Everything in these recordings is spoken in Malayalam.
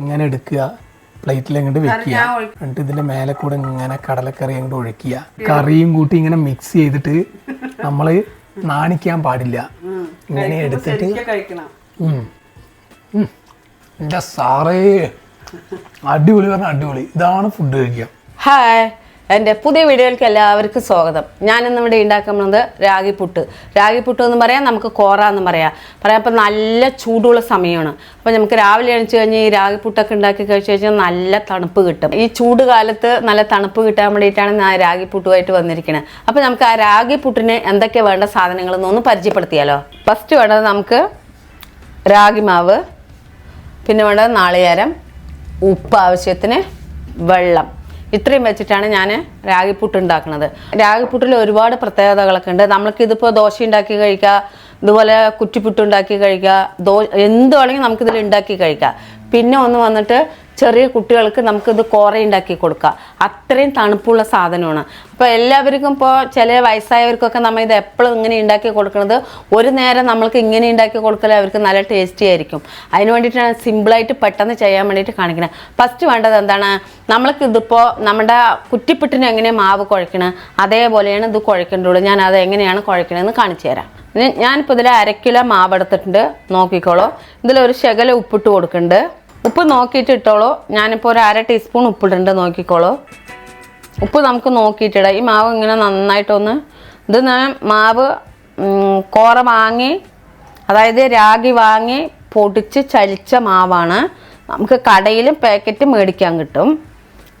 ഇങ്ങനെ എടുക്കുക. പ്ലേറ്റിൽ അങ്ങോട്ട് വെക്കുക. എന്നിട്ട് ഇതിന്റെ മേലെ കൂടെ ഇങ്ങനെ കടലക്കറി അങ്ങോട്ട് ഒഴിക്കുക. കറിയും കൂട്ടി ഇങ്ങനെ മിക്സ് ചെയ്തിട്ട് നമ്മൾ നാണിക്കാൻ പാടില്ല. ഇങ്ങനെ എടുത്തിട്ട്. എന്റെ സാറേ. അടിപൊളി പറഞ്ഞ അടിപൊളി. ഇതാണ് ഫുഡ് കഴിക്കുക. ഹായ് എന്റെ പുതിയ വീഡിയോയിലേക്ക് എല്ലാവർക്കും സ്വാഗതം. ഞാനിന്ന് ഇവിടെ ഉണ്ടാക്കുന്നത് രാഗിപ്പുട്ട് രാഗിപ്പുട്ട് എന്ന് പറയാം നമുക്ക് കോറ എന്ന് പറയാം. പറയാം അപ്പം നല്ല ചൂടുള്ള സമയമാണ്. അപ്പം നമുക്ക് രാവിലെ എണീച്ച് കഴിഞ്ഞ് ഈ രാഗിപ്പുട്ടൊക്കെ ഉണ്ടാക്കി കഴിച്ച് കഴിഞ്ഞാൽ നല്ല തണുപ്പ് കിട്ടും. ഈ ചൂട് കാലത്ത് നല്ല തണുപ്പ് കിട്ടാൻ വേണ്ടിയിട്ടാണ് ഞാൻ രാഗിപ്പുട്ടുമായിട്ട് വന്നിരിക്കുന്നത് അപ്പം നമുക്ക് ആ രാഗിപ്പുട്ടിന് എന്തൊക്കെ വേണ്ട സാധനങ്ങൾ എന്നൊന്ന് പരിചയപ്പെടുത്തിയാലോ? ഫസ്റ്റ് വേണ്ടത് നമുക്ക് രാഗി മാവ് പിന്നെ വേണ്ടത് നാളികേരം ഉപ്പ് ആവശ്യത്തിന് വെള്ളം. ഇത്രയും വെച്ചിട്ടാണ് ഞാൻ രാഗിപ്പുട്ട് ഉണ്ടാക്കുന്നത്. രാഗിപ്പുട്ടിൽ ഒരുപാട് പ്രത്യേകതകളൊക്കെ ഉണ്ട്. നമ്മൾക്ക് ഇതിപ്പോൾ ദോശ ഉണ്ടാക്കി കഴിക്കുക ഇതുപോലെ കുറ്റിപ്പുട്ട് ഉണ്ടാക്കി കഴിക്കുക ദോ എന്ത് വേണമെങ്കിൽ നമുക്കിതിൽ ഉണ്ടാക്കി കഴിക്കാം. പിന്നെ ഒന്ന് വന്നിട്ട് ചെറിയ കുട്ടികൾക്ക് നമുക്കിത് കോറ ഉണ്ടാക്കി കൊടുക്കാം. അത്രയും തണുപ്പുള്ള സാധനമാണ്. അപ്പോൾ എല്ലാവർക്കും ഇപ്പോൾ ചില വയസ്സായവർക്കൊക്കെ നമ്മൾ ഇത് എപ്പോഴും ഇങ്ങനെ ഉണ്ടാക്കി കൊടുക്കുന്നത് ഒരു നേരം നമ്മൾക്ക് ഇങ്ങനെ ഉണ്ടാക്കി കൊടുക്കൽ അവർക്ക് നല്ല ടേസ്റ്റി ആയിരിക്കും. അതിന് വേണ്ടിയിട്ടാണ് സിമ്പിളായിട്ട് പെട്ടെന്ന് ചെയ്യാൻ വേണ്ടിയിട്ട് കാണിക്കുന്നത് ഫസ്റ്റ് വേണ്ടത് എന്താണ്? നമ്മൾക്ക് ഇതിപ്പോൾ നമ്മുടെ കുറ്റിപ്പിട്ടിന് എങ്ങനെ മാവ് കുഴക്കണത് അതേപോലെയാണ് ഇത് കുഴക്കേണ്ടുള്ളൂ ഞാൻ അത് എങ്ങനെയാണ് കുഴക്കണതെന്ന് കാണിച്ചു തരാം. ഞാനിപ്പോൾ ഇതിൽ അരക്കിലോ കിലോ മാവ് എടുത്തിട്ടുണ്ട് നോക്കിക്കോളൂ. ഇതിലൊരു ശകല ഉപ്പിട്ട് കൊടുക്കുന്നുണ്ട്. ഉപ്പ് നോക്കിയിട്ട് ഇട്ടോളൂ. ഞാനിപ്പോൾ ഒരു അര ടീസ്പൂൺ ഉപ്പിടുന്നുണ്ട് നോക്കിക്കോളൂ. ഉപ്പ് നമുക്ക് നോക്കിയിട്ടിടാം. ഈ മാവ് ഇങ്ങനെ നന്നായിട്ടൊന്ന് ഇത് ഞാൻ മാവ് കോറ വാങ്ങി അതായത് രാഗി വാങ്ങി പൊടിച്ച് ചലിച്ച മാവാണ്. നമുക്ക് കടയിലും പാക്കറ്റ് മേടിക്കാൻ കിട്ടും.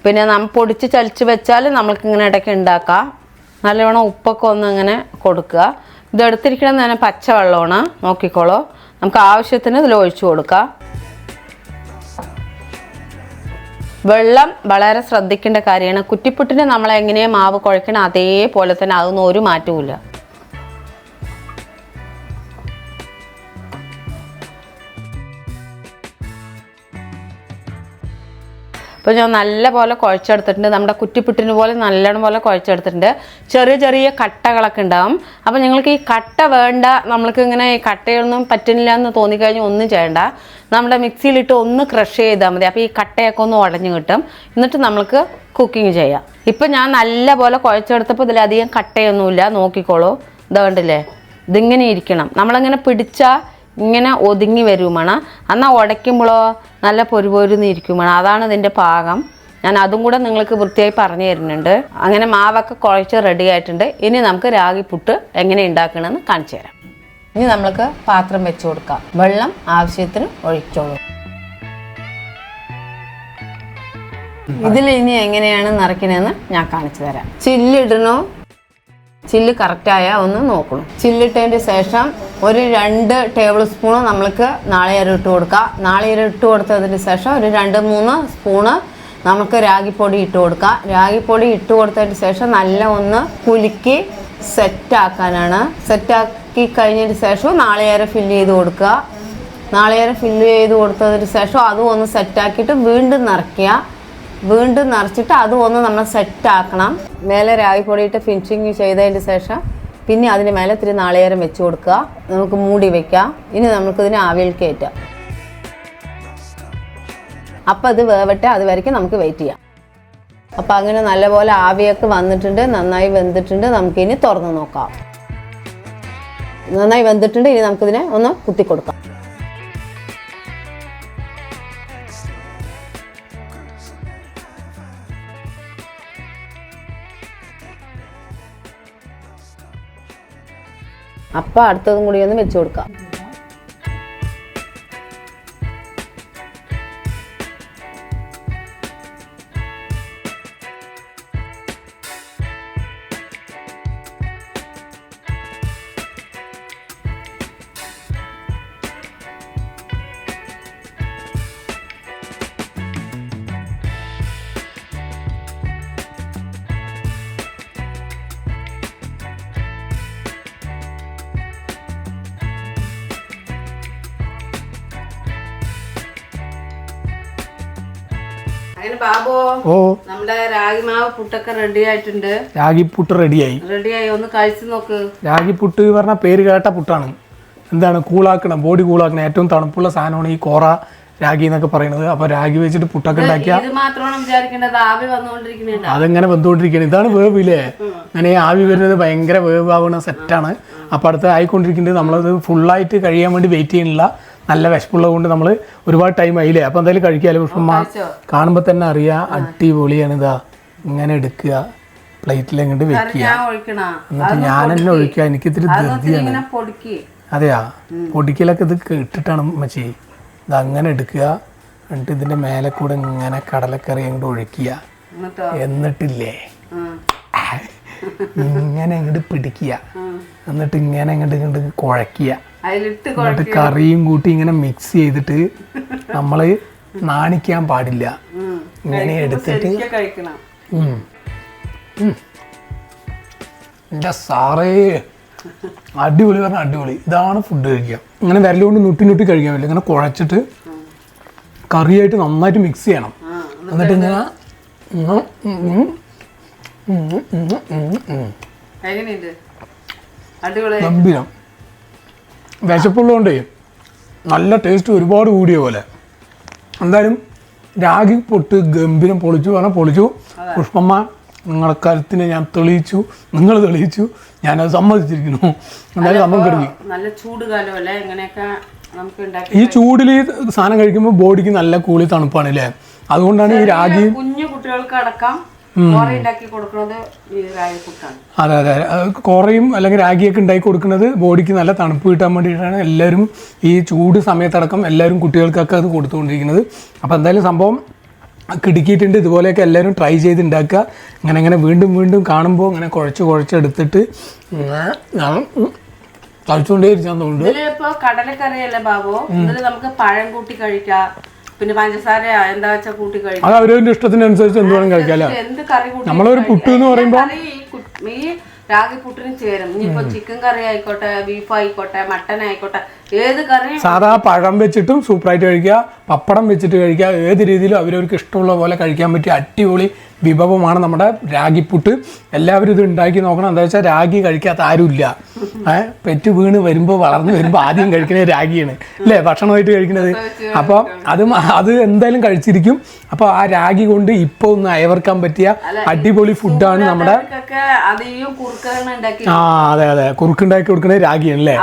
പിന്നെ നമ്മൾ പൊടിച്ച് ചലിച്ച് വെച്ചാൽ നമ്മൾക്ക് ഇങ്ങനെ ഇടയ്ക്ക് ഉണ്ടാക്കാം നല്ലവണ്ണം ഉപ്പൊക്കെ ഒന്ന് ഇങ്ങനെ കൊടുക്കുക. ഇത് എടുത്തിരിക്കണം തന്നെ പച്ചവെള്ളമാണ്. നോക്കിക്കോളൂ. നമുക്ക് ആവശ്യത്തിന് ഇതിൽ ഒഴിച്ചു കൊടുക്കാം. വെള്ളം വളരെ ശ്രദ്ധിക്കേണ്ട കാര്യമാണ്. കുറ്റിപ്പുട്ടിന് നമ്മൾ എങ്ങനെയാണ് മാവ് കുഴക്കണം അതേപോലെ തന്നെ അതൊന്നും ഒരു മാറ്റവുമില്ല. അപ്പോൾ ഞാൻ നല്ല പോലെ കുഴച്ചെടുത്തിട്ടുണ്ട്. നമ്മുടെ കുറ്റിപ്പുട്ടിന് പോലെ നല്ലോണം പോലെ കുഴച്ചെടുത്തിട്ടുണ്ട്. ചെറിയ ചെറിയ കട്ടകളൊക്കെ ഉണ്ടാവും. അപ്പോൾ ഞങ്ങൾക്ക് ഈ കട്ട വേണ്ട നമ്മൾക്ക് ഇങ്ങനെ ഈ കട്ടയൊന്നും പറ്റുന്നില്ല എന്ന് തോന്നിക്കഴിഞ്ഞാൽ ഒന്നും ചെയ്യണ്ട. നമ്മുടെ മിക്സിയിലിട്ട് ഒന്ന് ക്രഷ് ചെയ്താൽ മതി. അപ്പോൾ ഈ കട്ടയൊക്കെ ഒന്ന് ഉടഞ്ഞു കിട്ടും. എന്നിട്ട് നമ്മൾക്ക് കുക്കിംഗ് ചെയ്യാം. ഇപ്പം ഞാൻ നല്ല പോലെ കുഴച്ചെടുത്തപ്പോൾ ഇതിലധികം കട്ടയൊന്നുമില്ല. നോക്കിക്കോളൂ. ഇതുകൊണ്ടില്ലേ ഇതിങ്ങനെ ഇരിക്കണം. നമ്മളങ്ങനെ പിടിച്ചാൽ ഇങ്ങനെ ഒതുങ്ങി വരുമാണ് എന്നാൽ ഉടയ്ക്കുമ്പോഴോ നല്ല പൊരുപൊരുന്ന് ഇരിക്കുമാണ് അതാണ് ഇതിന്റെ പാകം. ഞാൻ അതും കൂടെ നിങ്ങൾക്ക് വൃത്തിയായി പറഞ്ഞു തരുന്നുണ്ട്. അങ്ങനെ മാവൊക്കെ കുഴച്ച് റെഡി ആയിട്ടുണ്ട്. ഇനി നമുക്ക് രാഗിപ്പുട്ട് എങ്ങനെ ഉണ്ടാക്കണമെന്ന് കാണിച്ചു തരാം. ഇനി നമ്മൾക്ക് പാത്രം വെച്ച് കൊടുക്കാം. വെള്ളം ആവശ്യത്തിന് ഒഴിച്ചോളൂ. ഇതിൽ ഇനി എങ്ങനെയാണ് നിറയ്ക്കണതെന്ന് ഞാൻ കാണിച്ചു തരാം. ചില്ലിടണോ? ചില്ല് കറക്റ്റായ ഒന്ന് നോക്കണം. ചില്ലിട്ടതിന് ശേഷം ഒരു രണ്ട് ടേബിൾ സ്പൂണ് നമ്മൾക്ക് നാളികേരം ഇട്ട് കൊടുക്കാം. നാളികേരം ഇട്ട് കൊടുത്തതിന് ശേഷം ഒരു രണ്ട് മൂന്ന് സ്പൂണ് നമുക്ക് രാഗിപ്പൊടി ഇട്ട് കൊടുക്കാം. രാഗിപ്പൊടി ഇട്ട് കൊടുത്തതിന് ശേഷം നല്ല ഒന്ന് കുലുക്കി സെറ്റാക്കാനാണ് സെറ്റാക്കി കഴിഞ്ഞതിന് ശേഷം നാളികേരം ഫില്ല് ചെയ്ത് കൊടുക്കുക. നാളികേരം ഫില്ല് ചെയ്ത് കൊടുത്തതിന് ശേഷം അതും ഒന്ന് സെറ്റാക്കിയിട്ട് വീണ്ടും നിറയ്ക്കുക. വീണ്ടും നിറച്ചിട്ട് അതും ഒന്ന് നമ്മൾ സെറ്റാക്കണം മേലെ രാവി പൊടിയിട്ട് ഫിനിഷിങ് ചെയ്തതിന് ശേഷം പിന്നെ അതിന് മേലെ ഇത്തിരി നാളികേരം വെച്ച് കൊടുക്കുക. നമുക്ക് മൂടി വയ്ക്കാം ഇനി നമുക്കിതിനെ ആവിയിൽ കയറ്റാം. അപ്പം അത് വേവട്ടെ അത് വരയ്ക്കും നമുക്ക് വെയിറ്റ് ചെയ്യാം. അപ്പം അങ്ങനെ നല്ലപോലെ ആവിയൊക്കെ വന്നിട്ടുണ്ട് നന്നായി വെന്തിട്ടുണ്ട്. നമുക്കിനി തുറന്ന് നോക്കാം. നന്നായി വെന്തിട്ടുണ്ട്. ഇനി നമുക്കിതിനെ ഒന്ന് കുത്തി കൊടുക്കാം അപ്പം അടുത്തതും കൂടി ഒന്ന് വെച്ച് കൊടുക്കാം. അങ്ങനെ ബാബു ഓ. നമ്മുടെ രാഗിമാവ് പുട്ടൊക്കെ റെഡി ആയിട്ടുണ്ട്. രാഗിപ്പുട്ട് റെഡിയായി. റെഡിയായി ഒന്ന് കഴിച്ചു നോക്ക്. രാഗിപ്പുട്ട് പറഞ്ഞ പേര് കേട്ട പുട്ടാണ്. എന്താണ് കൂളാക്കണം ബോഡി കൂളാക്കണം ഏറ്റവും തണുപ്പുള്ള സാധനമാണ് ഈ കോറ രാഗി എന്നൊക്കെ പറയുന്നത്. അപ്പൊ രാഗി വെച്ചിട്ട് പുട്ടൊക്കെ ഉണ്ടാക്കിയ ഇത് മാത്രമാണ് വിചാരിക്കേണ്ടത്. ആവി വന്നുകൊണ്ടിരിക്കുന്നുണ്ട്. അതെങ്ങനെ വെന്തുകൊണ്ടിരിക്കുകയാണ് ഇതാണ് വേവ് ഇല്ലേ അങ്ങനെ ആവി വരുന്നത് ഭയങ്കര വേവ് ആവുന്ന സെറ്റാണ് അപ്പൊ അടുത്ത് ആയിക്കൊണ്ടിരിക്കുന്നത് നമ്മളത് ഫുള്ളായിട്ട് കഴിയാൻ വേണ്ടി വെയിറ്റ് ചെയ്യുന്നില്ല നല്ല വിശപ്പുള്ളത് കൊണ്ട് നമ്മൾ ഒരുപാട് ടൈം ആയില്ലേ? അപ്പോൾ എന്തായാലും കഴിക്കാമല്ലോ പുഷ്പമ്മ? കാണുമ്പോൾ തന്നെ അറിയാം അടിപൊളിയാണ് ഇതാ. ഇങ്ങനെ എടുക്കുക പ്ലേറ്റിൽ അങ്ങോട്ട് വെക്കുക. എന്നിട്ട് ഞാൻ തന്നെ ഒഴിക്കുക. എനിക്ക് ഇത്തിരി ധൃതിയാണ്. അതെയാ? പൊടിക്കലൊക്കെ ഇത് ഇട്ടിട്ടാണ് മച്ചി ഇത് അങ്ങനെ എടുക്കുക. എന്നിട്ട് ഇതിന്റെ മേലെ കൂടെ ഇങ്ങനെ കടലക്കറി അങ്ങോട്ട് ഒഴിക്കുക. എന്നിട്ടോ? എന്നിട്ടില്ലേ. ഇങ്ങനെ അങ്ങോട്ട് പിടിക്കുക. എന്നിട്ട് ഇങ്ങനെ അങ്ങോട്ട് ഇങ്ങോട്ട് കുഴക്കുക എന്നിട്ട് കറിയും കൂട്ടി ഇങ്ങനെ മിക്സ് ചെയ്തിട്ട് നമ്മൾ നാണിക്കാൻ പാടില്ല. ഇങ്ങനെ എടുത്തിട്ട് എന്റെ. എന്റെ സാറേ. അടിപൊളി പറഞ്ഞാൽ അടിപൊളി. ഇതാണ് ഫുഡ് കഴിക്കുക. ഇങ്ങനെ വിരലുകൊണ്ട് നുട്ടി നുട്ടി കഴിക്കാൻ പറ്റില്ല. ഇങ്ങനെ കുഴച്ചിട്ട് കറിയായിട്ട് നന്നായിട്ട് മിക്സ് ചെയ്യണം. എന്നിട്ട് ഇങ്ങനെ. എങ്ങനെയുണ്ട്? ഗംഭീരം. വിശപ്പുള്ളതുകൊണ്ടേ നല്ല ടേസ്റ്റ് ഒരുപാട് കൂടിയ പോലെ. എന്തായാലും രാഗി പൊട്ട് ഗംഭീരം പൊളിച്ചു പറഞ്ഞാൽ പൊളിച്ചു. പുഷ്പമ്മ നിങ്ങളുടെ കരുത്തിനെ ഞാൻ തെളിയിച്ചു. നിങ്ങൾ തെളിയിച്ചു. ഞാനത് സമ്മതിച്ചിരിക്കുന്നു. എന്തായാലും നമ്മൾ കിടങ്ങി നല്ല ചൂട് കാലമല്ലേ ഈ ചൂടിൽ ഈ സാധനം കഴിക്കുമ്പോൾ ബോഡിക്ക് നല്ല കൂളി തണുപ്പാണ് അല്ലേ? അതുകൊണ്ടാണ് ഈ രാഗി കുഞ്ഞു കുട്ടികൾക്ക് അടക്കം അതെ അതെ കോറയും അല്ലെങ്കിൽ രാഗിയൊക്കെ ഉണ്ടാക്കി കൊടുക്കുന്നത് ബോഡിക്ക് നല്ല തണുപ്പ് കിട്ടാൻ വേണ്ടിയിട്ടാണ് എല്ലാവരും ഈ ചൂട് സമയത്തടക്കം എല്ലാവരും കുട്ടികൾക്കൊക്കെ അത് കൊടുത്തുകൊണ്ടിരിക്കുന്നത്. അപ്പോൾ എന്തായാലും സംഭവം കിടുക്കിയിട്ടുണ്ട്. ഇതുപോലെയൊക്കെ എല്ലാവരും ട്രൈ ചെയ്ത് ഉണ്ടാക്കുക. ഇങ്ങനെ ഇങ്ങനെ വീണ്ടും വീണ്ടും കാണുമ്പോൾ ഇങ്ങനെ കുഴച്ച് കുഴച്ചെടുത്തിട്ട് കഴിച്ചുകൊണ്ടേ ഇരിക്കാൻ തോന്നുന്നുണ്ട്. കടലക്കറിയല്ലേ ബാബു? നമുക്ക് പഴം കൂട്ടി കഴിക്കാം. പിന്നെ പഞ്ചസാര എന്താ വെച്ചാ കൂട്ടി കഴിക്കും. അത് അവരവരുടെ ഇഷ്ടത്തിനനുസരിച്ച് എന്ത് വേണം കഴിക്കാമല്ലോ എന്ത് കറി കൂട്ടി നമ്മളൊരു പുട്ട് എന്ന് പറയുമ്പോൾ ഈ കു- ഈ രാഗി പുട്ടിന് ചേരും. ഇനിയിപ്പോ ചിക്കൻ കറി ആയിക്കോട്ടെ ബീഫ് ആയിക്കോട്ടെ മട്ടൻ ആയിക്കോട്ടെ ഏത് കറി സാധാ പഴം വെച്ചിട്ടും സൂപ്പറായിട്ട് കഴിക്കുക പപ്പടം വെച്ചിട്ട് കഴിക്കുക ഏത് രീതിയിലും അവരവർക്ക് ഇഷ്ടമുള്ള പോലെ കഴിക്കാൻ പറ്റിയ അടിപൊളി വിഭവമാണ് നമ്മുടെ രാഗിപ്പുട്ട് എല്ലാവരും ഇത് ഉണ്ടാക്കി നോക്കണം. എന്താ വെച്ചാൽ രാഗി കഴിക്കാത്ത ആരുമില്ല. ഏഹ് പെറ്റ് വീണ് വരുമ്പോൾ വളർന്നു വരുമ്പോൾ ആദ്യം കഴിക്കുന്നത് രാഗിയാണ്. അല്ലേ? ഭക്ഷണമായിട്ട് കഴിക്കുന്നത്. അപ്പോൾ അത് അത് എന്തായാലും കഴിച്ചിരിക്കും. അപ്പോൾ ആ രാഗി കൊണ്ട് ഇപ്പോൾ ഒന്ന് അയവർക്കാൻ പറ്റിയ അടിപൊളി ഫുഡാണ് നമ്മുടെ ആ അതെ അതെ. കുറുക്കുണ്ടാക്കി കൊടുക്കുന്നത് രാഗിയാണ് അല്ലേ?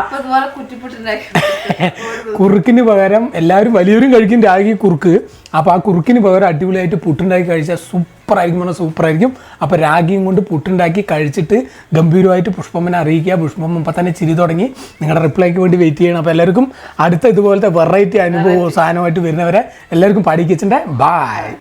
കുറുക്കിന് പകരം എല്ലാവരും വലിയവരും കഴിക്കും രാഗി കുറുക്ക്. അപ്പോൾ ആ കുറുക്കിന് പകരം അടിപൊളിയായിട്ട് പുട്ടുണ്ടാക്കി കഴിച്ചാൽ സൂപ്പർ ആയിരിക്കും പറഞ്ഞാൽ സൂപ്പർ ആയിരിക്കും അപ്പോൾ രാഗിയും കൊണ്ട് പുട്ടുണ്ടാക്കി കഴിച്ചിട്ട് ഗംഭീരമായിട്ട് പുഷ്പമ്മനെ അറിയിക്കുക. പുഷ്പമ്മ ഇപ്പം തന്നെ ചിരി തുടങ്ങി. നിങ്ങളുടെ റിപ്ലൈക്ക് വേണ്ടി വെയിറ്റ് ചെയ്യണം. അപ്പോൾ എല്ലാവർക്കും അടുത്ത ഇതുപോലത്തെ വെറൈറ്റി അനുഭവവും സാധനമായിട്ട് വരുന്നവരെ എല്ലാവർക്കും പഠിക്കിച്ചിന്റെ ബായ്